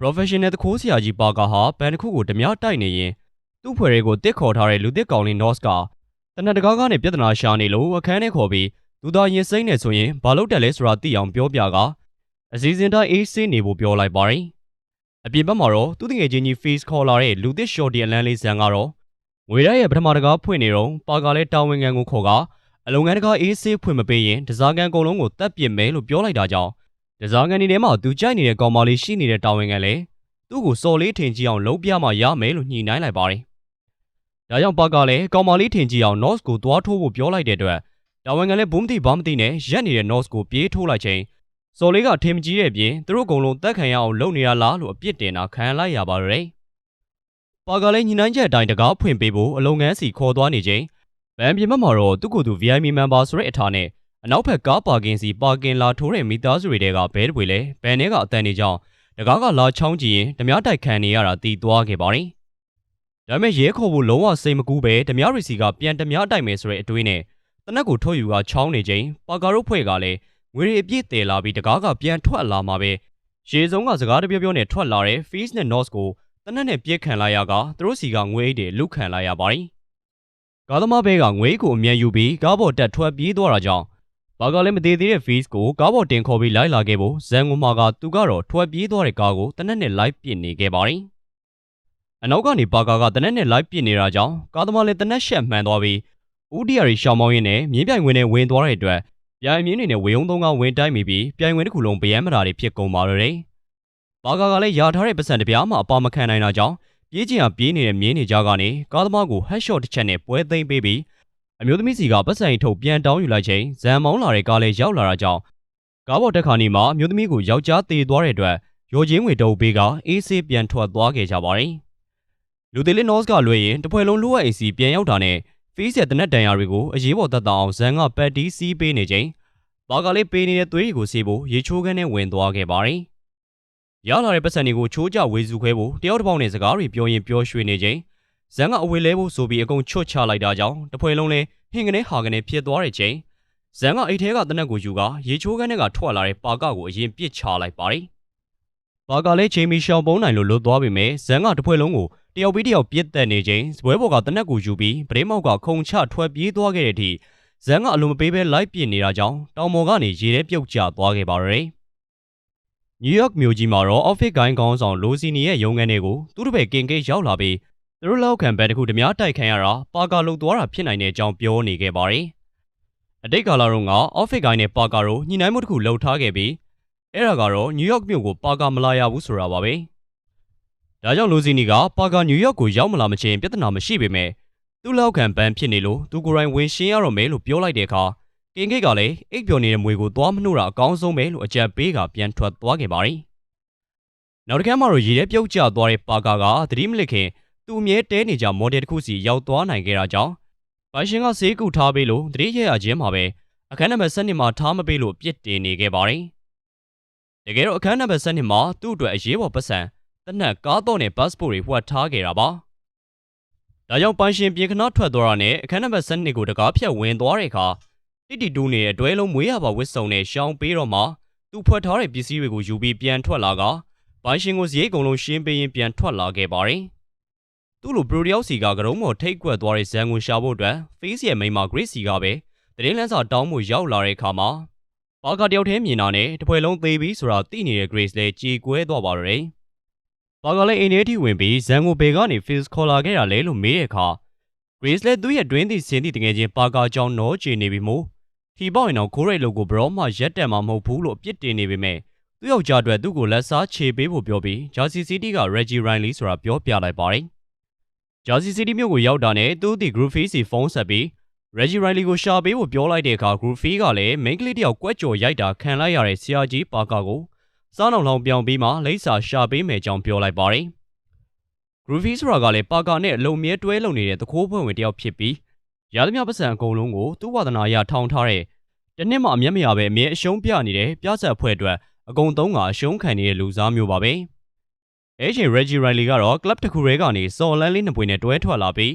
professional တခိုးဆရာကြီးပါကာဟာဘန်တစ်ခုကိုဓမြတိုက်နေရင်သူ့ဖွဲ့တွေကိုတစ်ခေါ်ထားတဲ့လူတစ်ကောင်လေး Nos ကတနက်တကားကနေပြဿနာရှာနေလို့အခန်းထဲခေါ်ပြီးသူသာရင်စိမ့်နေဆိုရင်ဘာလုပ်တယ်လဲဆိုတာသိအောင်ပြောပြကအစီအစဉ်တိုင်းအေးဆေးနေဖို့ပြောလိုက်ပါတယ်။အပြင်ဘက်မှာတော့သူ့တငယ်ချင်းကြီး face ခေါ်လာတဲ့လူတစ် shorty အလန်းလေးဇန်ကတော့ငွေရရဲ့ပထမတကားဖွင့်နေတော့ပါကာလဲတာဝန်ခံကိုခေါ်ကအလုံငန်းတကားအေးဆေးဖွင့်မပေးရင်ဒဇာကန်အကုန်လုံးကိုတတ်ပြစ်မယ်လို့ပြောလိုက်တာကြောင့် ဒဇာကန်ဒီထဲမှာသူကြိုက်နေတဲ့ကောင်မလေးရှိနေတဲ့တာဝန်ခံလည်းသူ့ကိုစော်လေးထင်ကြီးအောင်လုံးပြမှရမယ်လို့ညှိနှိုင်းလိုက်ပါတယ်။ဒါကြောင့်ပါကာလည်းကောင်မလေးထင်ကြီးအောင် North ကိုသွားထိုးဖို့ပြောလိုက်တဲ့အတွက်တာဝန်ခံလည်းဘုံမတိဘာမတိနဲ့ရက်နေတဲ့ North ကိုပြေးထိုးလိုက်ချိန်စော်လေးကထင်မကြီးတဲ့ပြင်သူတို့အကုန်လုံးတက်ခံရအောင်လုပ်နေရလားလို့အပြစ်တင်တာခံလိုက်ရပါတယ်။ပါကာလည်းညှိနှိုင်းချက်အတိုင်းတကားဖွင့်ပေးဖို့အလုံငန်းစီခေါ်သွားနေချိန်ဗန်ပြင်မမှာတော့သူ့ကိုယ်သူ VIP member ဆိုတဲ့အထားနဲ့ အနောက်ဘက်ကားပါကင်စီပါကင်လာထိုးတဲ့မိသားစုတွေကဘဲတပွေလဲဘန်ထဲကအတန်နေကြောင်းတကားကလာချောင်းကြည့်ရင်ဓမြတိုက်ခံနေရတာတီးသွားခဲ့ပါတယ်။ဒါပေမဲ့ရဲခေါ်ဖို့လုံးဝစိတ်မကူးပဲဓမြရီစီကပြန်ဓမြတိုက်မယ်ဆိုတဲ့အတွေးနဲ့တနက်ကိုထုတ်ယူကချောင်းနေချိန်ပါကာတို့ဖွဲ့ကလည်းငွေရီအပြည့်တည်လာပြီးတကားကပြန်ထွက်လာမှာပဲရေစုံကစကားတပြောပြောနဲ့ထွက်လာတဲ့ Face နဲ့ Nos ကိုတနက်နဲ့ပြည့်ခံလိုက်ရကသူတို့စီကငွေအိတ်တွေလုခံလိုက်ရပါတယ်။ကားသမားဘဲကငွေအိတ်ကိုအမြန်ယူပြီးကားပေါ်တက်ထွက်ပြေးသွားတာကြောင့် ဘာကလည်းမသေးသေးတဲ့ Face ကိုကားပေါ်တင်ခေါ်ပြီးလိုက်လာခဲ့ဖို့ဇန်ငုံမာကသူကတော့ထွက်ပြေးသွားတဲ့ကားကိုတနက်နဲ့လိုက်ပစ်နေခဲ့ပါတယ်။အနောက်ကနေဘာကာကတနက်နဲ့လိုက်ပစ်နေတာကြောင့်ကားသမားလည်းတနက်ရှက်မှန်သွားပြီးဦးဒီယာရီရှောင်းမောင်းရင်းနဲ့မြင်းပြိုင်ဝင်နဲ့ဝင်သွားတဲ့အတွက်ပြိုင်မြင်းတွေနဲ့ဝေယုံသုံးကဝင်တိုက်မိပြီးပြိုင်ဝင်တစ်ခုလုံးဗယမ်းမတာတွေဖြစ်ကုန်ပါတော့တယ်။ဘာကာကလည်းယာထားတဲ့ပတ်စံတစ်ပြားမှအပါမခံနိုင်တာကြောင့်ပြေးချင်အောင်ပြေးနေတဲ့မြင်းတွေကြားကနေကားသမားကို headshot တစ်ချက်နဲ့ပွဲသိမ်းပေးပြီး အမျိုးသမီးစီကပတ်စံအိတ်ထုတ်ပြန်တောင်းယူလိုက်ချိန်ဇန်မောင်းလာတဲ့ကားလေးရောက်လာတာကြောင့်ကားပေါ်တက်ခါနေမှာအမျိုးသမီးကိုယောက်ျားတေသွားတဲ့အတွက်ရော်ချင်းငွေတုပ်ပေးကအေးဆေးပြန်ထွက်သွားခဲ့ကြပါတယ်။လူသေးလေးနော့စ်ကလွှဲရင်တပွဲလုံးလိုအပ်အိစီပြန်ရောက်တာနဲ့ဖေးဆက်တနက်တန်ရာတွေကိုအရေးပေါ်သက်သာအောင်ဇန်ကပတ်တီးစီးပေးနေချိန်ဘာကလေးပေးနေတဲ့သွေးတွေကိုစီးဖို့ရေချိုးခန်းနဲ့ဝင်သွားခဲ့ပါတယ်။ရလာတဲ့ပတ်စံတွေကိုချိုးကြဝေစုခွဲဖို့တယောက်တစ်ပေါက်နဲ့စကားတွေပြောရင်ပြောရွှေနေချိန် ဇန်ကအဝေးလဲဖို့ဆိုပြီးအကုန်ချွတ်ချလိုက်တာကြောင့်တပွဲလုံးလဲဟင်ကနေဟာကနေဖြစ်သွားတဲ့ချိန်ဇန်ကအိတ်ထဲကတနက်ကိုယူကရေချိုးခန်းထဲကထွက်လာတဲ့ပါကကိုအရင်ပစ်ချလိုက်ပါတယ်။ပါကလည်းချိန်မီရှောင်ပုံးနိုင်လို့လွတ်သွားပြီမဲ့ဇန်ကတပွဲလုံးကိုတယောက်ပြီးတယောက်ပြစ်တက်နေချိန်ဇပွဲပေါ်ကတနက်ကိုယူပြီးပရိမောက်ကခုံချထွက်ပြေးသွားခဲ့တဲ့အထိဇန်ကအလိုမပေးဘဲလိုက်ပစ်နေတာကြောင့်တောင်ပေါ်ကနေရေထဲပြုတ်ကျသွားခဲ့ပါရယ်။နယူးယောက်မြို့ကြီးမှာတော့ office ဂိုင်းကောင်းဆောင်လိုစီနီရဲ့ရုံးခန်းတွေကိုသူတို့ပဲကင်ကိတ်ရောက်လာပြီး သူတို့လောက်ခံဘက်တစ်ခုတများတိုက်ခံရတာပါကာလုံသွားတာဖြစ်နိုင်တဲ့အကြောင်းပြောနေခဲ့ပါတယ်။အတိတ်ကာလတုန်းက office ဂိုင်းနဲ့ပါကာတို့ညှိနှိုင်းမှုတစ်ခုလှုပ်ထားခဲ့ပြီးအဲ့ဒါကတော့နယူးယောက်မြို့ကိုပါကာမလာရဘူးဆိုတာပါပဲ။ဒါကြောင့်လိုစီနီကပါကာနယူးယောက်ကိုရောက်မလာမချင်းပြဿနာမရှိပေမဲ့သူ့လောက်ခံဘန်းဖြစ်နေလို့သူကိုယ်တိုင်ဝင်ရှင်းရတော့မယ်လို့ပြောလိုက်တဲ့အခါကင်ကိတ်ကလည်းအိတ်ပျော်နေတဲ့မွေကိုသွားမနှုတ်တာအကောင်းဆုံးပဲလို့အကြံပေးကပြန်ထွက်သွားခဲ့ပါတယ်။နောက်တစ်ခါမှတော့ရေထဲပြုတ်ကျသွားတဲ့ပါကာကသတိမလစ်ခင် သူအမြဲတဲနေကြမော်ဒယ်တစ်ခုစီရောက်သွားနိုင်ခဲ့တာကြောင့်ဘိုင်ရှင်ကဈေးကူထားပေးလို့တတိယရခြင်းမှာပဲအခန်းနံပါတ်7မှာထားမပေးလို့ပြစ်တင်နေခဲ့ပါတယ်။တကယ်တော့အခန်းနံပါတ်7မှာသူ့အတွက်အရေးပေါ်ပတ်စံတနက်ကားတော့နဲ့ဘတ်စပို့တွေဝှက်ထားခဲ့တာပါ။ဒါကြောင့်ပိုင်ရှင်ပြင်ခဏထွက်သွားတာနဲ့အခန်းနံပါတ်7ကိုတကားဖြတ်ဝင်သွားတဲ့အခါတိတီတူးနေတဲ့အတွဲလုံးမွေးရပါဝစ်စုံနဲ့ရှောင်းပေးတော့မှသူ့ဖွက်ထားတဲ့ပစ္စည်းတွေကိုယူပြီးပြန်ထွက်လာကဘိုင်ရှင်ကိုဈေးအကုန်လုံးရှင်းပေးရင်ပြန်ထွက်လာခဲ့ပါတယ်။ သူ့လိုပရိုတယောက်စီကကရုံးမော်ထိတ်ကွက်သွားတဲ့ဇန်ကိုရှာဖို့အတွက် Face ရဲ့မိန်းမ Grace စီကပဲတရင်လန်းစာတောင်းမှုရောက်လာတဲ့အခါမှာဘာကတယောက်တည်းမြင်တာနဲ့တပွဲလုံးသေးပြီးဆိုတာသိနေတဲ့ Grace လည်းကြေကွဲသွားပါတော့တယ်။ဘာကလည်းအိမ်ထဲထိဝင်ပြီးဇန်ကိုဘယ်ကနေ Face ခေါ်လာခဲ့တာလဲလို့မေးတဲ့အခါ Grace လည်းသူ့ရဲ့တွင်းသည့်စင်းသည့်တကယ်ချင်းပါကာကြောင့်နောချေနေပြီမို့ထီပေါင်ရင်တော့ခိုးရိတ်လို့ကိုဘရောမှရက်တက်မှာမဟုတ်ဘူးလို့အပြစ်တင်နေပေမဲ့သူ့ယောက်ျားအတွက်သူ့ကိုလက်စားချေပေးဖို့ပြောပြီး Jersey City က Reggie Riley ဆိုတာပြောပြလိုက်ပါတယ်။ Jersey City မြို့ကိုရောက်တာနဲ့သူ့ဒီ Groovy စီဖုန်းဆက်ပြီး Reggie Riley ကိုရှာပေးဖို့ပြောလိုက်တဲ့အခါ Groovy ကလည်း main ကလေးတယောက်ကွက်ကြော်ရိုက်တာခံလိုက်ရတဲ့ဆရာကြီးပါကာကိုစားနောင်လောင်ပြောင်းပြီးမှလိပ်စာရှာပေးမယ်ကြောင်းပြောလိုက်ပါတယ်။ Groovy ဆိုတာကလည်းပါကာနဲ့အလုံမြဲတွဲလုံနေတဲ့သခိုးဖွဲ့ဝင်တယောက်ဖြစ်ပြီးရသမျှပတ်စံအကုန်လုံးကိုသူ့ဝါသနာအရထောင်ထားတဲ့တနစ်မှအမျက်မရပဲအမြဲအရှုံးပြနေတဲ့ပြဆက်ဖွဲ့အတွက်အကုန်သုံးကအရှုံးခံနေတဲ့လူစားမျိုးပါပဲ။ အဲ့ချိန် Reggie Riley ကတော့ club တစ်ခုထဲကနေစော်လန်းလေးနှစ်ပွေနဲ့တွဲထွက်လာပြီး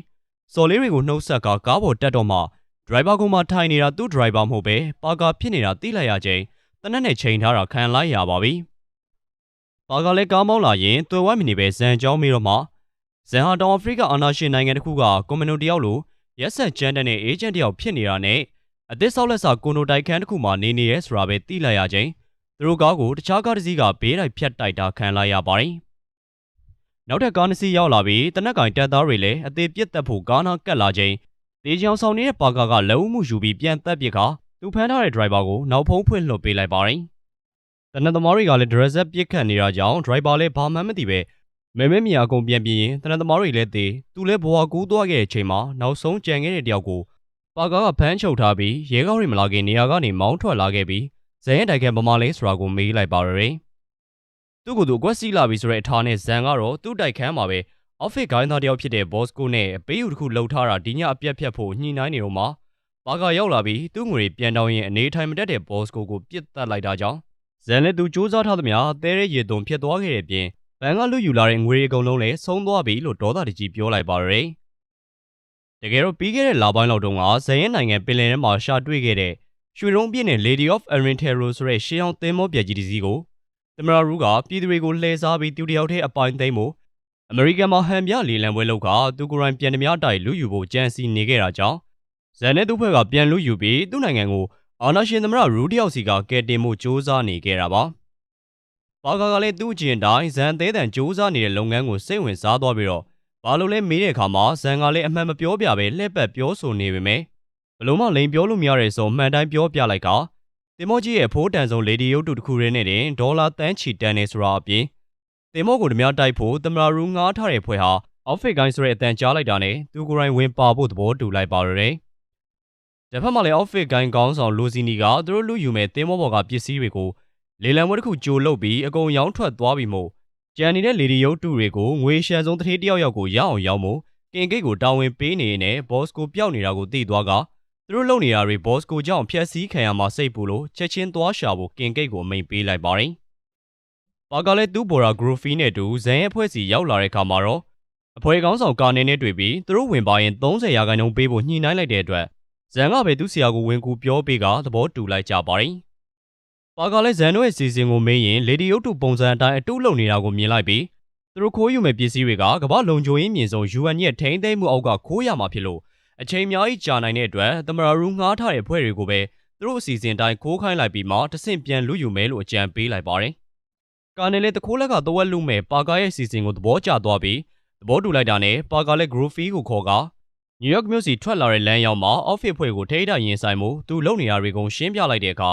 စော်လေးတွေကိုနှုတ်ဆက်ကကားပေါ်တက်တော့မှ driver ကမှထိုင်နေတာသူ့ driver မဟုတ်ပဲပါကာဖြစ်နေတာသိလိုက်ရချိန်တနက်နဲ့ချိန်ထားတာခံလိုက်ရပါပြီပါကလည်းကားမောင်းလာရင်သွယ်ဝိုင်းမနေပဲဇန်ကြောင်းပြီးတော့မှဇန်ဟာတောင်အာဖရိကအာဏာရှင်နိုင်ငံတစ်ခုကကွန်မြူနီတယောက်လိုရက်ဆက်ကြမ်းတဲ့အေဂျင့်တယောက်ဖြစ်နေတာနဲ့အသစ်ဆောက်လက်စာကိုနိုတိုက်ခန်းတစ်ခုမှာနေနေရဲဆိုတာပဲသိလိုက်ရချင်းသူတို့ကားကိုတခြားကားတစ်စီးကဘေးတိုက်ဖြတ်တိုက်တာခံလိုက်ရပါတယ်။ နောက်ထပ်ကားတစ်စီးရောက်လာပြီးတနက်ကင်တက်သားတွေလည်းအသေးပြစ်တက်ဖို့ကားနာကတ်လာချင်းတေချောင်ဆောင်နေတဲ့ပါကာကလက်ဦးမှုယူပြီးပြန်တက်ပစ်ခါသူဖမ်းထားတဲ့ဒရိုက်ဘာကိုနောက်ဖုံးဖွင့်လွှတ်ပေးလိုက်ပါတယ်။တနက်သမားတွေကလည်းဒရက်ဆက်ပြစ်ခတ်နေတာကြောင့်ဒရိုက်ဘာလည်းဘာမှမသိပဲမဲမဲမြာအကုန်ပြန်ပြင်းရင်တနက်သမားတွေလည်းသေးသူလည်းဘွာကူးသွားခဲ့တဲ့အချိန်မှာနောက်ဆုံးကြံခဲ့တဲ့တယောက်ကိုပါကာကဖမ်းချုပ်ထားပြီးရဲကောင်းတွေမလာခင်နေရာကနေမောင်းထွက်လာခဲ့ပြီးဇန်ရဲ့တိုက်ကဗမာလေးဆိုတာကိုမေးလိုက်ပါရယ် သူ့ကိုယ်သူအကွက်စီးလာပြီဆိုတဲ့အထားနဲ့ဇန်ကတော့သူ့တိုက်ခန်းမှာပဲအော့ဖစ်ဂိုင်းသားတယောက်ဖြစ်တဲ့ဘော့စကိုနဲ့ပေးယူတစ်ခုလှုပ်ထားတာဒီညအပြက်ဖြတ်ဖို့ညှိနှိုင်းနေတော့မှပါကာရောက်လာပြီးသူ့ငွေပြန်တောင်းရင်အနေထိုင်မတက်တဲ့ဘော့စကိုကိုပြစ်တက်လိုက်တာကြောင့်ဇန်လည်းသူစူးစမ်းထားသမျှတဲရဲရေသွုံဖြစ်သွားခဲ့တဲ့ပြင်ဘန်ကလူယူလာတဲ့ငွေအကုန်လုံးလည်းဆုံးသွားပြီလို့ဒေါသတကြီးပြောလိုက်ပါရယ်တကယ်တော့ပြီးခဲ့တဲ့လပိုင်းလောက်တုန်းကဇန်ရဲ့နိုင်ငံပင်လယ်ထဲမှာရှာတွေ့ခဲ့တဲ့ရွှေရုံးပြည့်နဲ့ Lady of Arentero ဆိုတဲ့ရှေးအောင်သင်းမောပြကြီးတစ်စီးကို သမရရူးကပြည်သူတွေကိုလှည့်စားပြီးသူတယောက်တည်းအပိုင်သိမ်းဖို့အမေရိကန်မှာဟန်ပြလေလံပွဲလုပ်ကသူကိုယ်တိုင်ပြန်သမျှတိုက်လူယူဖို့ကြံစီနေခဲ့တာကြောင့်ဇန်နဲ့သူ့ဖွဲ့ကပြန်လူယူပြီးသူ့နိုင်ငံကိုအာနာရှင်သမရရူးတယောက်စီကကယ်တင်ဖို့ကြိုးစားနေခဲ့တာပါဘာကာကလည်းသူ့အကျင့်တိုင်းဇန်သေးတန်ကြိုးစားနေတဲ့လုပ်ငန်းကိုစိတ်ဝင်စားသွားပြီးတော့ဘာလို့လဲမေးတဲ့အခါမှာဇန်ကလည်းအမှန်မပြောပြပဲလှည့်ပတ်ပြောဆိုနေပေမယ့်ဘလို့မှလိန်ပြောလို့မရတဲ့ဆိုမှန်တိုင်းပြောပြလိုက်က တင်မောကြီးရဲ့ဖိုးတန်ဆုံးလေဒီယုတ်တူတစ်ခုရင်းနဲ့တင်ဒေါ်လာတန်းချီတန်းနေဆိုတာအပြင်တင်မောကိုဓမြတိုက်ဖို့တမရာရူငားထားတဲ့ဖွဲ့ဟာအော့ဖစ်ကိုင်းဆိုတဲ့အတန်ကြားလိုက်တာနဲ့သူကိုယ်တိုင်ဝင်ပါဖို့သဘောတူလိုက်ပါရယ်။တစ်ဖက်မှာလည်းအော့ဖစ်ကိုင်းကောင်းဆောင်လိုစီနီကသူတို့လူယူမဲ့တင်မောဘော်ကပစ္စည်းတွေကိုလေလံဝဲတစ်ခုကြိုလုတ်ပြီးအကုန်ရောင်းထွက်သွားပြီးမို့ကြံနေတဲ့လေဒီယုတ်တူတွေကိုငွေရှန်ဆုံးတစ်ထေးတယောက်ယောက်ကိုရအောင်ရောင်းမို့ကင်ကိတ်ကိုတာဝန်ပေးနေနေဘော့စကိုပျောက်နေတာကိုသိသွားက သူတို့လုပ်နေတာတွေဘော့စကိုကြောင့်ဖျက်ဆီးခံရမှာစိတ်ပူလို့ချက်ချင်းသွားရှာဖို့ကင်ကိတ်ကိုအမိန်ပေးလိုက်ပါတယ်။ပါကလည်းသူ့ဘော်ရာဂရိုဖီနဲ့တူဇန်ရဲ့အဖွဲ့စီရောက်လာတဲ့အခါမှာတော့အဖွဲ့ကောင်းဆောင်ကာနေနဲ့တွေ့ပြီးသူတို့ဝင်ပါရင်30ရာခိုင်နှုန်းပေးဖို့ညှိနှိုင်းလိုက်တဲ့အတွက်ဇန်ကပဲသူ့ဆရာကိုဝင်ကူပြောပေးကသဘောတူလိုက်ကြပါတယ်။ပါကလည်းဇန်တို့ရဲ့စီစဉ်ကိုမေးရင်လေဒီယုတ်တူပုံစံအတိုင်းအတုလုပ်နေတာကိုမြင်လိုက်ပြီးသူတို့ခိုးယူမဲ့ပစ္စည်းတွေကကမ္ဘာလုံခြုံရေးမြင့်ဆုံး UN ရဲ့ထိန်းသိမ်းမှုအောက်ကခိုးရမှာဖြစ်လို့ အချိန်အများကြီးကြာနိုင်တဲ့အတွက်သမရာရူငှားထားတဲ့ဖွဲ့တွေကိုပဲသူတို့အစီအစဉ်တိုင်းခိုးခိုင်းလိုက်ပြီးမှတဆင့်ပြန်လူယူမယ်လို့အကြံပေးလိုက်ပါတယ်။ကာနယ်လေတခိုးလက်ကတဝက်လူမဲ့ပါကာရဲ့အစီအစဉ်ကိုသဘောကျသွားပြီးသဘောတူလိုက်တာနဲ့ပါကာလက်ဂရိုဖီကိုခေါ်ကနယူးယောက်မြို့စီထွက်လာတဲ့လမ်းရောက်မှာအော့ဖစ်ဖွဲ့ကိုထိန်းထားရင်ဆိုင်မှုသူလုံနေရတွေကိုရှင်းပြလိုက်တဲ့အခါ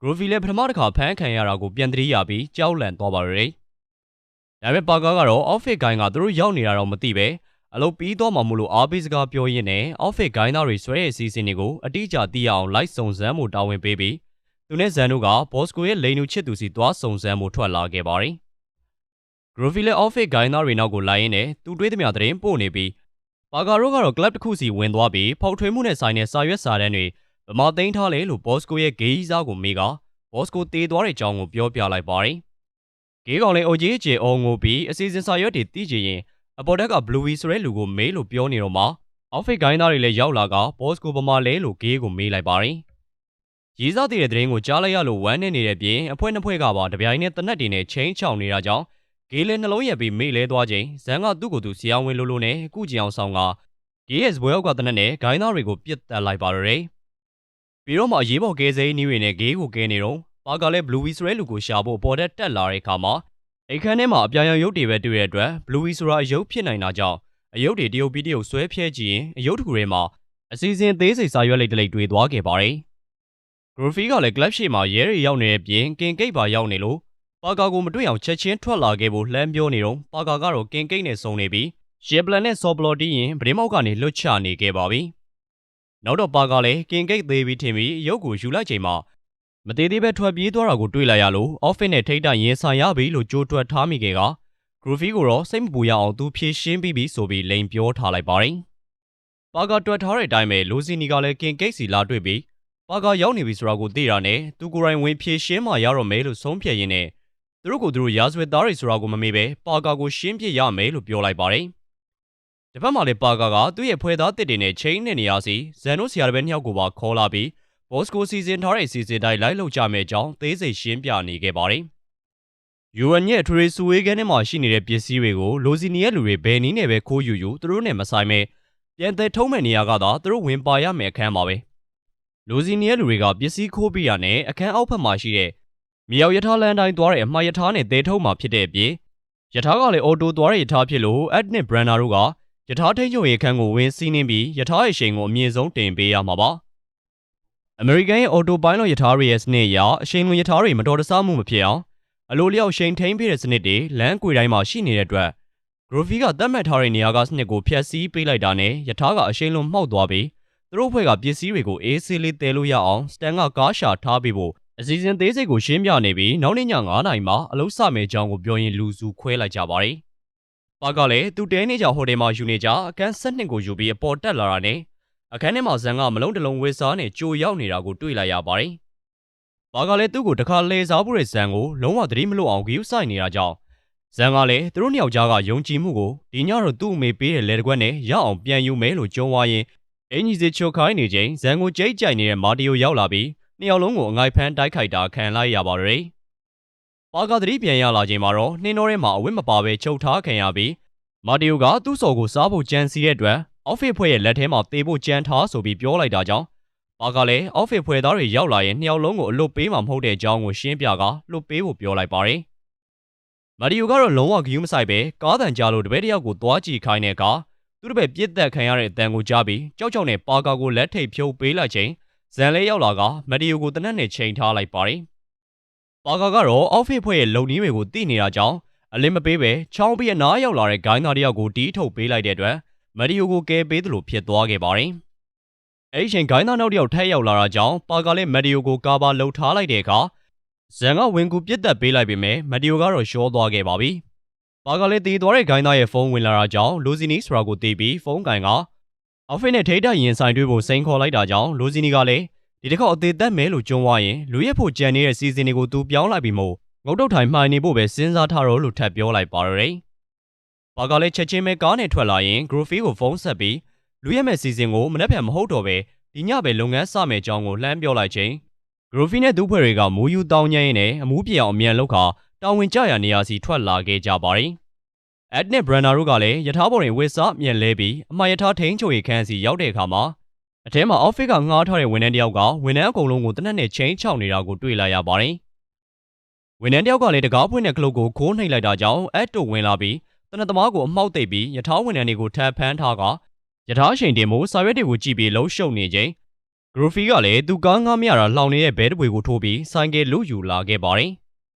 ဂရိုဖီလည်းပထမတစ်ခါဖမ်းခံရတာကိုပြန်သတိရပြီးကြောက်လန့်သွားပါရယ်။ဒါပေမဲ့ပါကာကတော့အော့ဖစ်ဂိုင်းကသူတို့ရောက်နေတာတော့မသိပဲ အလုပ်ပြီးတော့မှမလို့အားပေးစကားပြောရင်းနဲ့အော့ဖစ်ဂိုင်းသားတွေဆွဲရဲ့အစီအစဉ်တွေကိုအတိအကျသိရအောင်လိုက်စုံစမ်းမှုတာဝန်ပေးပြီးသူနဲ့ဇန်တို့ကဘော့စကိုရဲ့လိန်နူချစ်သူစီသွားစုံစမ်းမှုထွက်လာခဲ့ပါတယ်။ဂရိုဖီလည်းအော့ဖစ်ဂိုင်းသားတွေနောက်ကိုလိုက်ရင်းနဲ့သူတွေးသမျှသတင်းပို့နေပြီးပါကာရိုကတော့ကလပ်တစ်ခုစီဝင်သွားပြီးဖောက်ထွေးမှုနဲ့ဆိုင်တဲ့စာရွက်စာတမ်းတွေဗမာသိန်းထားလေလို့ဘော့စကိုရဲ့ဂေးကြီးစားကိုမေးကဘော့စကိုတေးသွားတဲ့အကြောင်းကိုပြောပြလိုက်ပါတယ်။ဂေးကောင်လည်းအိုကြီးကျေအော်ငိုပြီးအစီအစဉ်စာရွက်တွေတည်ကြရင် အပေါ်တက်ကဘလူးဝီဆိုတဲ့လူကိုမေးလို့ပြောနေတော့မှအောက်ဖစ်ဂိုင်းသားတွေလည်းရောက်လာကဘော့စကိုပမာလဲလို့ဂေးကိုမေးလိုက်ပါတယ်။ရေးစားတည်တဲ့သတင်းကိုကြားလိုက်ရလို့ဝမ်းနေနေတဲ့ပြင်အဖွဲနှစ်ဖွဲကပါတပြိုင်နက်တနက်တွေနဲ့ချင်းချောင်နေတာကြောင့်ဂေးလည်းနှလုံးရက်ပြီးမေ့လဲသွားချိန်ဇန်ကသူ့ကိုယ်သူဆရာဝန်လိုလိုနဲ့ကုကြည်အောင်ဆောင်ကဂေးရဲ့ဇပွဲအောက်ကတနက်နဲ့ဂိုင်းသားတွေကိုပြစ်တက်လိုက်ပါရယ်။ပြီးတော့မှအရေးပေါ်ကဲစိမ်းနီးတွေနဲ့ဂေးကိုကဲနေတော့ပါကလည်းဘလူးဝီဆိုတဲ့လူကိုရှာဖို့ပေါ်တက်တက်လာတဲ့အခါမှာ အိတ်ခမ်းထဲမှာအပြာရောင်ရုပ်တွေပဲတွေ့ရတဲ့အတွက်ဘလူးဝီဆိုတာအယုတ်ဖြစ်နိုင်တာကြောင့်အယုတ်တွေတရုတ်ပြီးတရုတ်ဆွဲဖြဲကြည့်ရင်အယုတ်တစ်ခုထဲမှာအစီအစဉ်သေးစိတ်စာရွက်လေးတစ်လိပ်တွေ့သွားခဲ့ပါတယ်။ဂရိုဖီကလည်းကလပ်ရှေ့မှာရဲတွေရောက်နေတဲ့ပြင်ကင်ကိတ်ပါရောက်နေလို့ပါကာကိုမတွေ့အောင်ချက်ချင်းထွက်လာခဲ့ဖို့လှမ်းပြောနေတော့ပါကာကတော့ကင်ကိတ်နဲ့စုံနေပြီးရှေပလန်နဲ့ဆော်ပလော်တီးရင်ဗရင်မောက်ကနေလွတ်ချနေခဲ့ပါပြီ။နောက်တော့ပါကာလည်းကင်ကိတ်သေးပြီးထင်ပြီးရုပ်ကိုယူလိုက်ချိန်မှာ မသေးသေးပဲထွက်ပြေးသွားတာကိုတွေ့လိုက်ရလို့အော့ဖစ်နဲ့ထိတ်တရင်ဆိုင်ရပြီလို့ကြိုးတွက်ထားမိခဲ့ကဂရိုဖီကိုတော့စိတ်မပူရအောင်သူဖြည့်ရှင်းပြီးပြီဆိုပြီးလိန်ပြောထားလိုက်ပါတယ်။ပါကာတွက်ထားတဲ့အတိုင်းပဲလိုစီနီကလည်းကင်ကိတ်စီလာတွေ့ပြီးပါကာရောက်နေပြီဆိုတာကိုသိတာနဲ့သူကိုယ်တိုင်ဝင်ဖြည့်ရှင်းမှရတော့မယ်လို့ဆုံးဖြတ်ရင်းနဲ့သူတို့ကိုသူတို့ရာဇဝတ်သားတွေဆိုတာကိုမမေ့ပဲပါကာကိုရှင်းပြရမယ်လို့ပြောလိုက်ပါတယ်။တစ်ဖက်မှာလည်းပါကာကသူ့ရဲ့ဖွဲ့သားတစ်တွေနဲ့ချိန်နဲ့နေရာစီဇန်နိုဆရာတပည့်နှစ်ယောက်ကိုပါခေါ်လာပြီး ဘော့စကိုစီစဉ်ထားတဲ့စီစဉ်တိုင်းလိုက်လုပ်ကြမယ့်အကြောင်းသေးစိတ်ရှင်းပြနေခဲ့ပါတယ်ယူအန်ရဲ့ထရီဆူဝေးကန်ထဲမှာရှိနေတဲ့ပစ္စည်းတွေကိုလိုစီနီရဲ့လူတွေဘယ်နည်းနဲ့ပဲခိုးယူယူသူတို့နဲ့မဆိုင်မဲ့ပြန်သက်ထုံးမဲ့နေရာကသာသူတို့ဝင်ပါရမယ်အခန်းပါပဲလိုစီနီရဲ့လူတွေကပစ္စည်းခိုးပြီးရနဲ့အခန်းအောက်ဘက်မှာရှိတဲ့မြေရောက်ရထားလန်တိုင်းသွားတဲ့အမှားရထားနဲ့တဲထုံးမှာဖြစ်တဲ့အပြင်ရထားကလည်းအော်တိုသွားတဲ့ရထားဖြစ်လို့အက်ဒနစ်ဘရန်နာတို့ကရထားထိန်းချုပ်ရေးအခန်းကိုဝင်စီးနှင်းပြီးရထားရဲ့ရှိန်ကိုအမြင့်ဆုံးတင်ပေးရမှာပါ အမေရိကန်ရဲ့အော်တိုပိုင်းလောရထားတွေရဲ့စနစ်အရအရှိန်လွန်ရထားတွေမတော်တဆမှုမဖြစ်အောင်အလိုလျောက်ရှိန်ထိန်ပြတဲ့စနစ်တွေလမ်းကွေတိုင်းမှာရှိနေတဲ့အတွက်ဂရိုဖီကသတ်မှတ်ထားတဲ့နေရာကစနစ်ကိုဖျက်ဆီးပေးလိုက်တာနဲ့ယထာကအရှိန်လွန်မှောက်သွားပြီးသူတို့ဖွဲ့ကပစ္စည်းတွေကိုအေးဆေးလေးတဲလို့ရအောင်စတန်ကကားရှာထားပေးဖို့အစီအစဉ်သေးစိတ်ကိုရှင်းပြနေပြီးနောက်နေ့ည9နာရီမှာအလုံးစမယ်ကြောင်းကိုပြောရင်လူစုခွဲလိုက်ကြပါတယ်။ပါကလည်းသူတဲနေကြဟိုတယ်မှာယူနေကြအခန်း7နှစ်ကိုယူပြီးအပေါ်တက်လာတာနဲ့ အခန်းထဲမှာဇန်ကမလုံးတလုံးဝေစားနဲ့ကြိုရောက်နေတာကိုတွေ့လိုက်ရပါတယ်။ဘာကလည်းသူ့ကိုတခါလဲစားဖို့တဲ့ဇန်ကိုလုံးဝသတိမလွတ်အောင်ဂီယူဆိုင်နေတာကြောင့်ဇန်ကလည်းသူတို့နှစ်ယောက်ကြားကယုံကြည်မှုကိုဒီညတော့သူ့အမေပေးတဲ့လက်တကွက်နဲ့ရအောင်ပြန်ယူမယ်လို့ကြုံဝါရင်အင်ကြီးစီချိုခိုင်းနေချိန်ဇန်ကိုကြိတ်ကြိုက်နေတဲ့မာတီယိုရောက်လာပြီးနှစ်ယောက်လုံးကိုအငိုက်ဖမ်းတိုက်ခိုက်တာခံလိုက်ရပါရယ်။ပါကသတိပြန်ရလာချိန်မှာတော့နှင်းတော်ထဲမှာအဝတ်မပါဘဲချုပ်ထားခံရပြီးမာတီယိုကသူ့စော်ကိုစားဖို့ကြံစီတဲ့အတွက် အော့ဖစ်ဖွဲ့ရဲ့လက်ထဲမှာတေးဖို့ကြံထားဆိုပြီးပြောလိုက်တာကြောင့်ပါကလည်းအော့ဖစ်ဖွဲ့သားတွေရောက်လာရင်နှစ်ယောက်လုံးကိုအလွတ်ပေးမှာမဟုတ်တဲ့အကြောင်းကိုရှင်းပြကလွတ်ပေးဖို့ပြောလိုက်ပါတယ်။မာတီယိုကတော့လုံးဝဂယူးမဆိုင်ပဲကားတန်ကြလို့တပည့်တယောက်ကိုသွားကြည့်ခိုင်းတဲ့အခါသူတို့ပဲပြစ်သက်ခံရတဲ့အတန်ကိုကြားပြီးကြောက်ကြောက်နဲ့ပါကာကိုလက်ထိပ်ဖြုတ်ပေးလိုက်ချိန်ဇန်လေးရောက်လာကမတီယိုကိုတနက်နဲ့ချိန်ထားလိုက်ပါတယ်။ပါကာကတော့အော့ဖစ်ဖွဲ့ရဲ့လုံနည်းတွေကိုသိနေတာကြောင့်အလင်းမပေးပဲချောင်းပြီးအနားရောက်လာတဲ့ဂိုင်းသားတယောက်ကိုတီးထုတ်ပေးလိုက်တဲ့အတွက် မရီယိုကိုကယ်ပေးသလိုဖြစ်သွားခဲ့ပါတယ်။အဲဒီချိန်ဂိုင်းသားနောက်တစ်ယောက်ထပ်ရောက်လာတာကြောင့်ပါကာလည်းမရီယိုကိုကာဘာလှုပ်ထားလိုက်တဲ့အခါဇန်ကဝင်ကူပြစ်တက်ပေးလိုက်ပေမဲ့မရီယိုကတော့ရှောသွားခဲ့ပါပြီ။ပါကာလည်းတီးသွားတဲ့ဂိုင်းသားရဲ့ဖုန်းဝင်လာတာကြောင့်လူစီနီဆိုတာကိုတီးပြီးဖုန်းကင်ကအော်ဖစ်နဲ့ထိတ်တရင်ဆိုင်တွေ့ဖို့စိန်ခေါ်လိုက်တာကြောင့်လူစီနီကလည်းဒီတစ်ခေါက်အသေးသက်မဲလို့ကြုံသွားရင်လူရက်ဖို့ကြံနေတဲ့စီစဉ်တွေကိုသူပြောင်းလိုက်ပြီးမို့ငုတ်တုတ်ထိုင်မှိုင်နေဖို့ပဲစဉ်းစားထားတော့လို့ထပ်ပြောလိုက်ပါရယ်။ ဘာကလည်းချက်ချင်းပဲကားနဲ့ထွက်လာရင် Groovy ကိုဖုန်းဆက်ပြီးလူရက်မဲ့စီစဉ်ကိုမနှက်ဖြန်မဟုတ်တော့ပဲဒီညပဲလုပ်ငန်းစမယ်အကြောင်းကိုလှမ်းပြောလိုက်ချိန် Groovy နဲ့သူ့ဖွဲ့တွေကမူယူတောင်းညင်းနဲ့အမှုပြေအောင်အမြန်လုပ်ခါတာဝန်ကျရာနေရာစီထွက်လာခဲ့ကြပါတယ်။ Ed နဲ့ Brandon တို့ကလည်းယထာပေါ်တွင်ဝစ်စားမြန်လဲပြီးအမှားယထာထိန်းချုပ်ရေးခန်းစီရောက်တဲ့အခါမှာအထဲမှာ office ကငှားထားတဲ့ဝန်ထမ်းတယောက်ကဝန်ထမ်းအကုန်လုံးကိုတနက်နဲ့ချင်းချောက်နေတာကိုတွေ့လာရပါတယ်။ဝန်ထမ်းတယောက်ကလည်းတကားဖွင့်တဲ့ကလုတ်ကိုခိုးနှိပ်လိုက်တာကြောင့်အက်တိုဝင်လာပြီး တနက်သမားကိုအမှောက်သိပ်ပြီးယထာဝန်ထမ်းတွေကိုထပ်ဖမ်းထားကယထာအချိန်တင်မို့စာရွက်တွေကိုကြည့်ပြီးလှုပ်ရှုပ်နေချိန်ဂရိုဖီကလည်းသူကားငားမရတာလှောင်နေတဲ့ဘဲတပွေကိုထိုးပြီးဆိုင်ကယ်လူယူလာခဲ့ပါတယ်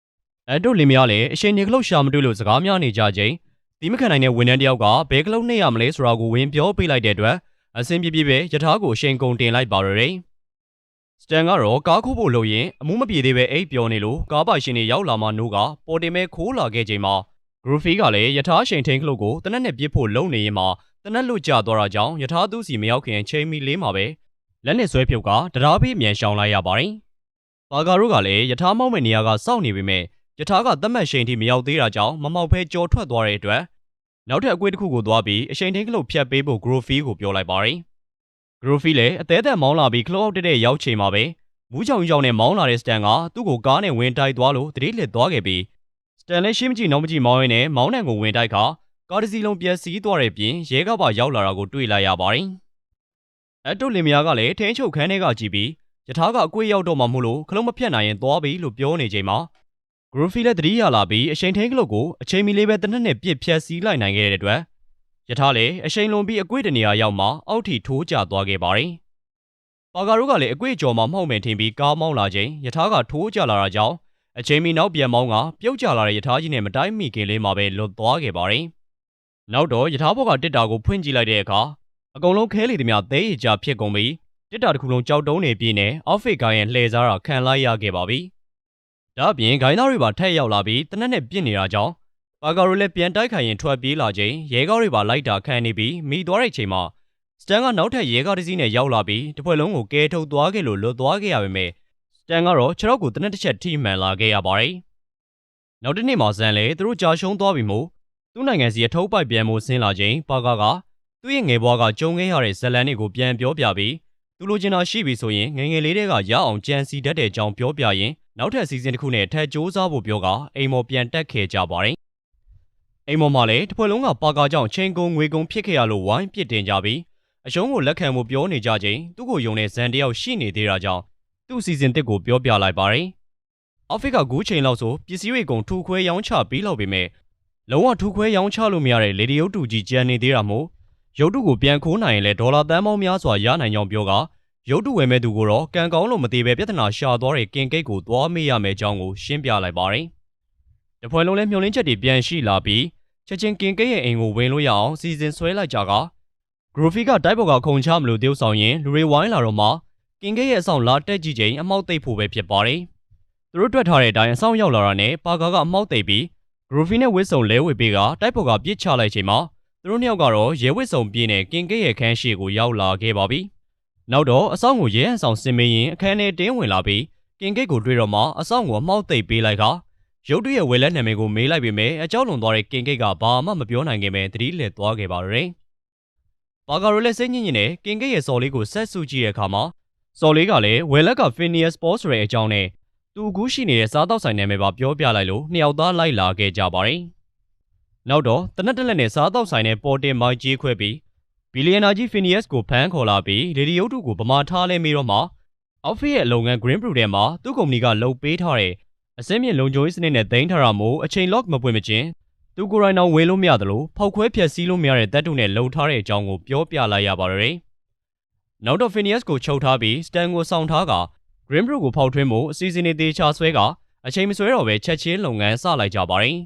။အက်တိုလင်မယားလည်းအချိန်နေကလုတ်ရှာမတွေ့လို့စကားများနေကြချိန်ဒီမခံနိုင်တဲ့ဝန်ထမ်းတယောက်ကဘဲကလုတ်နှိပ်ရမလဲဆိုတာကိုဝင်ပြောပေးလိုက်တဲ့အတွက်အဆင်ပြေပြေပဲယထာကိုအချိန်ကုန်တင်လိုက်ပါရယ်။စတန်ကတော့ကားခိုးဖို့လို့ရင်အမှုမပြေသေးပဲအိပ်ပျော်နေလို့ကားပိုင်ရှင်တွေရောက်လာမှနိုးကပေါ်တင်မဲခိုးလာခဲ့ချိန်မှာ ဂရူဖီကလည်းယထာချိန်ထိန်ကလုတ်ကိုတနက်နဲ့ပြစ်ဖို့လုံနေရင်မှတနက်လွတ်ကျသွားတာကြောင့်ယထာသူစီမရောက်ခင်ချိန်မီလေးမှာပဲလက်နဲ့ဆွဲဖြုတ်ကတရားပေးမြန်ရှောင်လိုက်ရပါတယ်။ဘာဂါတို့ကလည်းယထာမောက်မဲ့နေရာကစောင့်နေပေမဲ့ယထာကသတ်မှတ်ချိန်ထိမရောက်သေးတာကြောင့်မမောက်ဖဲကြော်ထွက်သွားတဲ့အတွက်နောက်ထပ်အကွေးတစ်ခုကိုသွားပြီးအချိန်ထိန်ကလုတ်ဖြတ်ပေးဖို့ဂရိုဖီကိုပြောလိုက်ပါတယ်။ဂရိုဖီလည်းအသေးသက်မောင်းလာပြီးခလောက်တက်တဲ့ရောက်ချိန်မှာပဲမူးချောင်ချောင်နဲ့မောင်းလာတဲ့စတန်ကသူ့ကိုကားနဲ့ဝင်တိုက်သွားလို့တတိလစ်သွားခဲ့ပြီးစ တန်လည်းရှင်းမကြည့်နောက်မကြည့်မောင်းရင်းနဲ့မောင်းနှံကိုဝင်တိုက်ခါကားတစ်စီးလုံးပျက်စီးသွားတဲ့ပြင်ရဲကပါရောက်လာတာကိုတွေ့လိုက်ရပါတယ်။အတုလင်မယားကလည်းထင်းချုပ်ခန်းထဲကကြည့်ပြီးယထာကအကွေးရောက်တော့မှမို့လို့ခလုံးမဖြတ်နိုင်ရင်သွားပြီလို့ပြောနေချိန်မှာဂရူဖီလည်းတတိရလာပြီးအချိန်ထင်းကလုတ်ကိုအချိန်မီလေးပဲတနက်နဲ့ပြစ်ဖြတ်စည်းလိုက်နိုင်ခဲ့တဲ့အတွက်ယထာလည်းအချိန်လွန်ပြီးအကွေးတနေရာရောက်မှအောက်ထီထိုးကျသွားခဲ့ပါတယ်။ပါဂါတို့ကလည်းအကွေးကြော်မှမှောက်မယ်ထင်ပြီးကားမောင်းလာချိန်ယထာကထိုးကျလာတာကြောင့် အချိန်မီနောက်ပြန်မောင်းကပြုတ်ကျလာတဲ့ယထာကြီးနဲ့မတိုင်းမိခင်လေးမှာပဲလွတ်သွားခဲ့ပါတယ်။နောက်တော့ယထာဘောကတစ်တာကိုဖွင့်ကြည့်လိုက်တဲ့အခါအကုန်လုံးခဲလေသမျှသဲရကြဖြစ်ကုန်ပြီးတစ်တာတစ်ခုလုံးကြောက်တုံးနေပြင်းနဲ့အော့ဖစ်ကိုင်းရဲ့လှည့်စားတာခံလိုက်ရခဲ့ပါပြီ။ဒါ့အပြင်ဂိုင်းသားတွေပါထက်ရောက်လာပြီးတနက်နဲ့ပြစ်နေတာကြောင့်ပါဂါရိုလည်းပြန်တိုက်ခိုင်ရင်ထွက်ပြေးလာချိန်ရဲကားတွေပါလိုက်တာခံနေပြီးမိသွားတဲ့ချိန်မှာစတန်ကနောက်ထပ်ရဲကားတစ်စီးနဲ့ရောက်လာပြီးတစ်ဖွဲ့လုံးကိုကဲထုတ်သွားခဲ့လို့လွတ်သွားခဲ့ရပေမဲ့စ တန်ကတော့ခြေထောက်ကိုတနက်တစ်ချက်ထိမှန်လာခဲ့ရပါတယ်။နောက်တစ်နေ့မှာဇန်လည်းသူတို့ကြာရှုံးသွားပြီမို့သူ့နိုင်ငံစီအထုပ်ပိုက်ပြန်မှုဆင်းလာချိန်ပါဂါကသူ့ရဲ့ငယ်ဘွားကကြုံခဲ့ရတဲ့ဇလန်တွေကိုပြန်ပြောပြပြီးသူလိုချင်တာရှိပြီဆိုရင်ငငယ်လေးတွေကရအောင်ကြံစီတတ်တဲ့အကြောင်းပြောပြရင်နောက်ထပ်စီစဉ်တစ်ခုနဲ့ထပ်ကြိုးစားဖို့ပြောကအိမ်မော်ပြန်တက်ခဲ့ကြပါတယ်အိမ်မော်မှာလည်းတစ်ဖွဲ့လုံးကပါကာကြောင့်ချင်းကုန်းငွေကုန်းဖြစ်ခဲ့ရလို့ဝိုင်းပစ်တင်ကြပြီးအရှုံးကိုလက်ခံမှုပြောနေကြချိန်သူ့ကိုယုံတဲ့ဇန်တယောက်ရှိနေသေးတာကြောင့် သူ့စီစဉ်တစ်ကိုပြောပြလိုက်ပါတယ်အော်ဖစ်ကဂူးချိန်လောက်ဆိုပစ္စည်းတွေကုန်ထူခွဲရောင်းချပြီးလောက်ပေမဲ့လုံးဝထူခွဲရောင်းချလို့မရတဲ့လေဒီယုတ်တူကြီးကြံနေသေးတာမို့ရုပ်တုကိုပြန်ခိုးနိုင်ရင်လည်းဒေါ်လာတန်းပေါင်းများစွာရနိုင်ကြောင်းပြောကရုပ်တုဝယ်မဲ့သူကိုတော့ကံကောင်းလို့မသေးပဲပြဿနာရှာသွားတဲ့ကင်ကိတ်ကိုသွားမေးရမယ့်အကြောင်းကိုရှင်းပြလိုက်ပါတယ်။တပွဲလုံးလည်းမျောလင်းချက်တွေပြန်ရှိလာပြီးချက်ချင်းကင်ကိတ်ရဲ့အိမ်ကိုဝင်လို့ရအောင်စီစဉ်ဆွဲလိုက်ကြကဂရိုဖီကတိုက်ပေါ်ကခုံချမလို့တယောက်ဆောင်ရင်လူတွေဝိုင်းလာတော့မှ ကင်ကိတ်ရဲ့အဆောင်လာတက်ကြည့်ချိန်အမောက်သိပ်ဖို့ပဲဖြစ်ပါတယ်။သူတို့တွေ့ထားတဲ့အတိုင်းအဆောင်ရောက်လာတာနဲ့ပါကာကအမောက်သိပ်ပြီးဂရိုဖီနဲ့ဝစ်စုံလဲဝေပေးကတိုက်ပေါ်ကပြစ်ချလိုက်ချိန်မှာသူတို့နှစ်ယောက်ကတော့ရဲဝစ်စုံပြင်းနဲ့ကင်ကိတ်ရဲ့ခန်းရှိကိုရောက်လာခဲ့ပါပြီ။နောက်တော့အဆောင်ကိုရဲဟန်ဆောင်စင်မင်းရင်အခန်းထဲတင်းဝင်လာပြီးကင်ကိတ်ကိုတွေ့တော့မှအဆောင်ကိုအမောက်သိပ်ပေးလိုက်ကရုတ်တရက်ဝယ်လက်နာမည်ကိုမေးလိုက်ပေမဲ့အကြောက်လွန်သွားတဲ့ကင်ကိတ်ကဘာမှမပြောနိုင်ခင်ပဲသတိလစ်သွားခဲ့ပါတော့တယ်။ဘာဂါရိုလည်းစိတ်ညစ်ညစ်နဲ့ကင်ကိတ်ရဲ့စော်လေးကိုဆက်စုကြည့်တဲ့အခါမှာ စော်လေးကလည်းဝယ်လက်က Phineas Paul ဆိုတဲ့အကြောင်းနဲ့သူကူးရှိနေတဲ့စားတောက်ဆိုင်နာမည်ပါပြောပြလိုက်လို့နှစ်ယောက်သားလိုက်လာခဲ့ကြပါတယ်။နောက်တော့တနက်တက်လက်နဲ့စားတောက်ဆိုင်နဲ့ပေါ်တင်မိုင်းကြီးခွဲပြီးဘီလီယံနာကြီး Phineas ကိုဖမ်းခေါ်လာပြီးလေဒီယုတ်တုကိုဗမာထားလဲမိတော့မှအောက်ဖစ်ရဲ့လုပ်ငန်း Green Brew ထဲမှာသူ့ကုမ္ပဏီကလှုပ်ပေးထားတဲ့အစင်းမြင့်လုံခြုံရေးစနစ်နဲ့သိမ်းထားတာမို့အချိန် lock မပွင့်မချင်းသူကိုယ်တိုင်တော့ဝင်လို့မရသလိုဖောက်ခွဲဖျက်ဆီးလို့မရတဲ့တပ်တုနဲ့လှုပ်ထားတဲ့အကြောင်းကိုပြောပြလိုက်ရပါတယ်။ နောက်တော့ Phineas ကိုချုပ်ထားပြီး Stan ကိုစောင့်ထားက Green Brew ကိုဖောက်ထွင်းဖို့အစီအစဉ်တွေတေချာဆွဲကအချိန်မဆွဲတော့ပဲချက်ချင်းလုပ်ငန်းစလိုက်ကြပါတယ်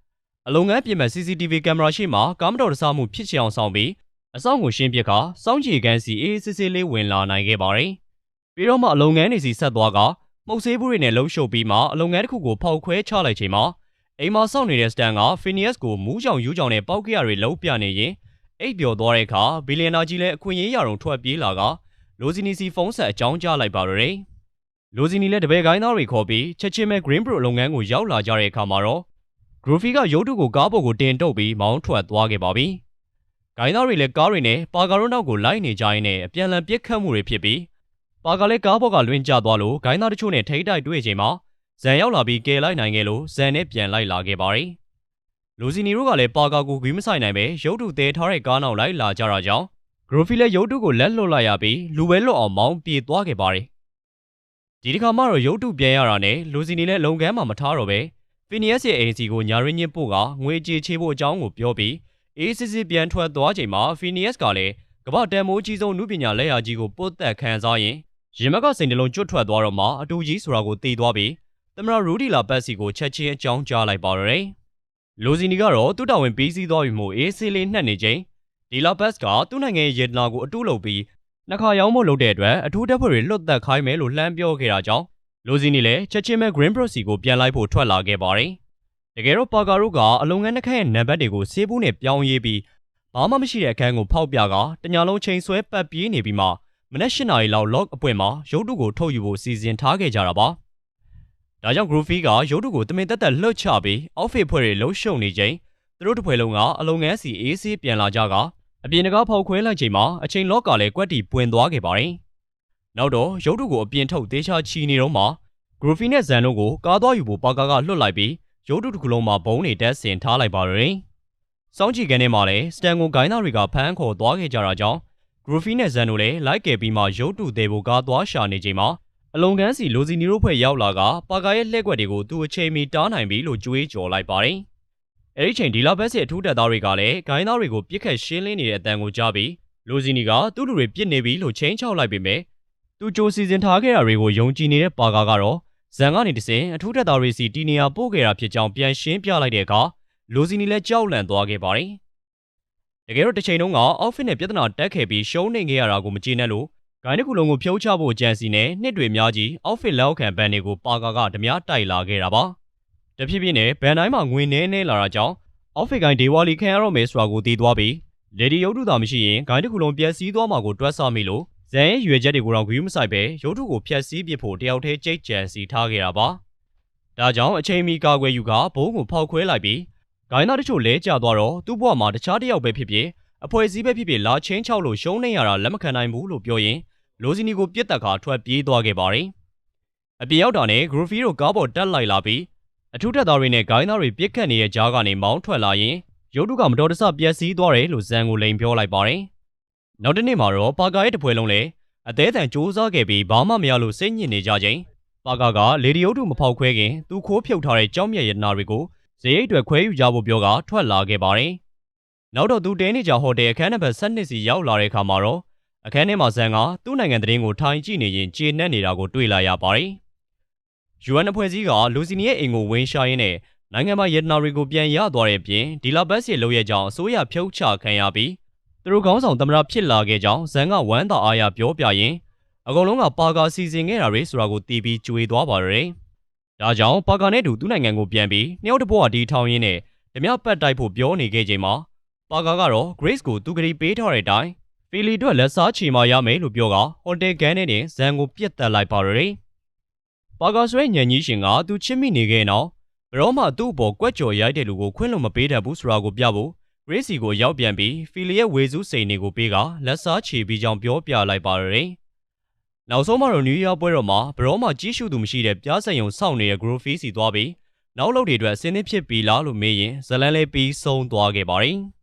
။အလုပ်ငန်းပြင်မဲ့ CCTV ကင်မရာရှိမှကားမတော်တဆမှုဖြစ်ချအောင်ဆောင်ပြီးအဆောင်ကိုရှင်းပစ်ကစောင့်ကြည့်ကန်းစီအေးစစ်စစ်လေးဝင်လာနိုင်ခဲ့ပါတယ်။ပြီးတော့မှအလုပ်ငန်းတွေစီဆက်သွားကမှုတ်ဆေးဘူးတွေနဲ့လှုပ်ရှုပ်ပြီးမှအလုပ်ငန်းတစ်ခုကိုဖောက်ခွဲချလိုက်ချိန်မှာအိမ်မှာစောင့်နေတဲ့စတန်က Phineas ကိုမူးကြောင်ယူးကြောင်နဲ့ပောက်ကရတွေလှုပ်ပြနေရင် အိပ်ပျော်သွားတဲ့အခါဘီလီယံနာကြီးလည်းအခွင့်အရေးရအောင်ထွက်ပြေးလာကလိုစီနီစီဖုန်းဆက်အကြောင်းကြားလိုက်ပါတော့တယ်။လိုစီနီလည်းတပည့်ကိုင်းသားတွေခေါ်ပြီးချက်ချင်းပဲ Green Brew လုပ်ငန်းကိုရောက်လာကြတဲ့အခါမှာတော့ Groovy ကရုပ်တုကိုကားပေါ်ကိုတင်တုပ်ပြီးမောင်းထွက်သွားခဲ့ပါပြီ။ဂိုင်းသားတွေလည်းကားတွေနဲ့ပါကာရိုနောက်ကိုလိုက်နေကြရင်းနဲ့အပြန်အလှန်ပစ်ခတ်မှုတွေဖြစ်ပြီးပါကလည်းကားပေါ်ကလွင်ကျသွားလို့ဂိုင်းသားတချို့နဲ့ထိတိုက်တွေ့ချိန်မှာဇန်ရောက်လာပြီးကယ်လိုက်နိုင်ခဲ့လို့ဇန်နဲ့ပြန်လိုက်လာခဲ့ပါတယ်။ လူစီနီတို့ကလည်းပါကာကိုဂီးမဆိုင်နိုင်ပဲရုပ်တုသေးထားတဲ့ကားနောက်လိုက်လာကြတာကြောင့်ဂရိုဖီလည်းရုပ်တုကိုလက်လွတ်လိုက်ရပြီးလူပဲလွတ်အောင်မောင်းပြေးသွားခဲ့ပါတယ်။ဒီတစ်ခါမှတော့ရုပ်တုပြန်ရတာနဲ့လူစီနီလည်းလုံကန်းမှမထားတော့ပဲဖီနီယက်စ်ရဲ့အိမ်စီကိုညာရင်းညစ်ပို့ကငွေကြေးချေဖို့အကြောင်းကိုပြောပြီးအေးစစ်စစ်ပြန်ထွက်သွားချိန်မှာဖီနီယက်စ်ကလည်းကမ္ဘာတန်မိုးကြီးဆုံးနုပညာလက်ရာကြီးကိုပုတ်သက်ခံစားရင်ရင်မက်ကစိန်တလုံးကျွတ်ထွက်သွားတော့မှအတူကြီးဆိုတာကိုသိသွားပြီးသမရရူဒီလာပတ်စီကိုချက်ချင်းအကြောင်းကြားလိုက်ပါတော့တယ်။ လိုစီနီကတော့သူ့တာဝန်ပြီးစီးသွားပြီမို့အေးဆေးလေးနှက်နေချိန်ဒီလာပတ်စ်ကသူ့နိုင်ငံရဲ့ရေတနာကိုအတူလုပ်ပြီးနှစ်ခါရောင်းဖို့လုပ်တဲ့အတွက်အထူးတပ်ဖွဲ့တွေလွတ်သက်ခိုင်းမယ်လို့လှမ်းပြောခဲ့တာကြောင့်လိုစီနီလည်းချက်ချင်းပဲ Green Bros စီကိုပြန်လိုက်ဖို့ထွက်လာခဲ့ပါတယ်။တကယ်တော့ပါကာတို့ကအလုံငန်းတစ်ခက်ရဲ့နံပါတ်တွေကိုဆေးဘူးနဲ့ပြောင်းရေးပြီးဘာမှမရှိတဲ့အခန်းကိုဖောက်ပြကတညာလုံးချိန်ဆွဲပတ်ပြေးနေပြီးမှမနက်၈နာရီလောက် log အပွင့်မှာရုပ်တုကိုထုတ်ယူဖို့စီစဉ်ထားခဲ့ကြတာပါ။ ဒါကြောင့် Groovy ကရုပ်တုကိုတမင်တက်တက်လှုပ်ချပြီး outfit ဖွဲ့တွေလှုပ်ရှုပ်နေချိန်သူတို့တစ်ဖွဲ့လုံးကအလုံငန်းစီအေးဆေးပြန်လာကြကအပြင်တကားဖောက်ခွဲလိုက်ချိန်မှာအချိန် log ကလည်းကွက်တီပွင့်သွားခဲ့ပါတယ်။နောက်တော့ရုပ်တုကိုအပြင်ထုတ်သေးချာချီနေတော့မှ Groovy နဲ့ Zan တို့ကိုကားသွားယူဖို့ပါကာကလွတ်လိုက်ပြီးရုပ်တုတစ်ခုလုံးမှာဘုံတွေတက်ဆင်ထားလိုက်ပါတော့တယ်။စောင်းချီကန်ထဲမှာလည်းစတန်ကိုဂိုင်းသားတွေကဖမ်းခေါ်သွားခဲ့ကြတာကြောင့် Groovy နဲ့ Zan တို့လည်းလိုက်ကယ်ပြီးမှရုပ်တုသေးဖို့ကားသွားရှာနေချိန်မှာ အလုံကန်းစီလိုစီနီတို့ဖွဲ့ရောက်လာကပါကာရဲ့လှည့်ကွက်တွေကိုသူ့အချိန်မီတားနိုင်ပြီလို့ကြွေးကြော်လိုက်ပါတယ်။အဲဒီချိန်ဒီလာဘက်စ်ရဲ့အထူးတပ်သားတွေကလည်းဂိုင်းသားတွေကိုပြစ်ခတ်ရှင်းလင်းနေတဲ့အတန်ကိုကြားပြီးလိုစီနီကသူ့လူတွေပြစ်နေပြီလို့ချင်းချောက်လိုက်ပေမဲ့သူကြိုစီစဉ်ထားခဲ့တာတွေကိုယုံကြည်နေတဲ့ပါကာကတော့ဇန်ကနေတစင်အထူးတပ်သားတွေစီတီနီယာပို့ခဲ့တာဖြစ်ကြောင်းပြန်ရှင်းပြလိုက်တဲ့အခါလိုစီနီလည်းကြောက်လန့်သွားခဲ့ပါတယ်။တကယ်တော့တစ်ချိန်လုံးကအော့ဖစ်နဲ့ပြဿနာတက်ခဲ့ပြီးရှုံးနေခဲ့ရတာကိုမကျေနပ်လို့ ဂိုင်းတစ်ခုလုံးကိုဖြုတ်ချဖို့ကြံစီနဲ့နှစ်တွေများကြီးအော့ဖစ်လက်အောက်ခံဘန်တွေကိုပါကာကဓမြတိုက်လာခဲ့တာပါ။တဖြည်းဖြည်းနဲ့ဘန်တိုင်းမှာငွေနှဲနှဲလာတာကြောင့်အော့ဖစ်ဂိုင်းဒေဝါလီခံရတော့မယ်ဆိုတာကိုသိသွားပြီးလေဒီရုပ်ထုသာမရှိရင်ဂိုင်းတစ်ခုလုံးပျက်စီးသွားမှာကိုတွက်ဆမိလို့ဇန်ရဲ့ရွေချက်တွေကိုတော့ဂရုမစိုက်ပဲရုပ်ထုကိုဖျက်ဆီးပစ်ဖို့တယောက်တည်းကြိတ်ကြံစီထားခဲ့တာပါ။ဒါကြောင့်အချိန်မီကာကွယ်ယူကဘုံကိုဖောက်ခွဲလိုက်ပြီးဂိုင်းသားတချို့လဲကျသွားတော့သူ့ဘဝမှာတခြားတစ်ယောက်ပဲဖြစ်ဖြစ် အဖွဲ့အစည်းပဲဖြစ်ဖြစ်လာချင်းချောက်လို့ရှုံးနေရတာလက်မခံနိုင်ဘူးလို့ပြောရင်လိုစီနီကိုပြစ်တက်ခါထွက်ပြေးသွားခဲ့ပါတယ်အပြင်ရောက်တာနဲ့ Groovy တို့ကားပေါ်တက်လိုက်လာပြီးအထူးထပ်သားတွေနဲ့ဂိုင်းသားတွေပြစ်ခတ်နေတဲ့ကြားကနေမောင်းထွက်လာရင်ရုပ်တုကမတော်တဆပျက်စီးသွားတယ်လို့ဇန်ကိုလိန်ပြောလိုက်ပါတယ်။နောက်တစ်နေ့မှာတော့ပါကာရဲ့တပွဲလုံးလည်းအသေးအံစူးစမ်းခဲ့ပြီးဘာမှမရလို့စိတ်ညစ်နေကြချိန်ပါကာကလေဒီယိုတုမဖောက်ခွဲခင်သူခိုးဖြုတ်ထားတဲ့ကြောက်မြတ်ရတနာတွေကိုဇေယိတ်တွေခွဲယူကြဖို့ပြောကထွက်လာခဲ့ပါတယ်။ နောက်တော့သူတဲနေကြဟိုတယ်အခန်းနံပါတ်7စီရောက်လာတဲ့အခါမှာတော့အခန်းထဲမှာဇန်ကသူ့နိုင်ငံသတင်းကိုထိုင်ကြည့်နေရင်ကျေနပ်နေတာကိုတွေ့လာရပါတယ်။ UN အဖွဲ့စည်းကလူစီနီရဲ့အိမ်ကိုဝင်ရှာရင်းနဲ့နိုင်ငံမှာရတနာတွေကိုပြန်ရသွားတဲ့အပြင်ဒီလာဘတ်စီရဲ့လုပ်ရကြောင်းအစိုးရဖြုတ်ချခံရပြီးသူတို့ကောင်းဆောင်သမ္မတဖြစ်လာခဲ့ကြောင်းဇန်ကဝမ်းသာအားရပြောပြရင်အကုန်လုံးကပါကာစီစဉ်ခဲ့တာတွေဆိုတာကိုတီးပြီးကြွေသွားပါရယ်။ဒါကြောင့်ပါကာနဲ့တူသူ့နိုင်ငံကိုပြန်ပြီးနှစ်ယောက်တစ်ပေါ်ကဒီထောင်ရင်းနဲ့ဓမြပတ်တိုက်ဖို့ပြောနေခဲ့ချိန်မှာ ပါကာကတော့ Grace ကိုသူကလေးပေးထားတဲ့အတိုင်းဖီလီတို့လက်စားချီမာရမယ်လို့ပြောကဟိုတယ်ကန်နဲ့ဇန်ကိုပြစ်တက်လိုက်ပါရယ်။ပါကာဆိုတဲ့ညံကြီးရှင်ကသူချစ်မိနေခဲ့နောက်ဘရောမှသူ့အပေါ်ကွက်ကြော်ရိုက်တဲ့လူကိုခွင့်လွှတ်မပေးတတ်ဘူးဆိုတာကိုပြဖို့ Grace ကိုရောက်ပြန်ပြီးဖီလီရဲ့ဝေစုစိန်တွေကိုပေးကလက်စားချီပြီးကြောင်းပြောပြလိုက်ပါရယ်။နောက်ဆုံးမှာတော့နယူးယောက်ပွဲတော်မှာဘရောမှကြီးစုသူမရှိတဲ့ပြားစံယုံစောင့်နေတဲ့ Grofy စီသွားပြီးနောက်လုပ်တွေအတွက်အစင်းသင်းဖြစ်ပြီလားလို့မေးရင်ဇလန်လေးပြီးဆုံးသွားခဲ့ပါတယ်။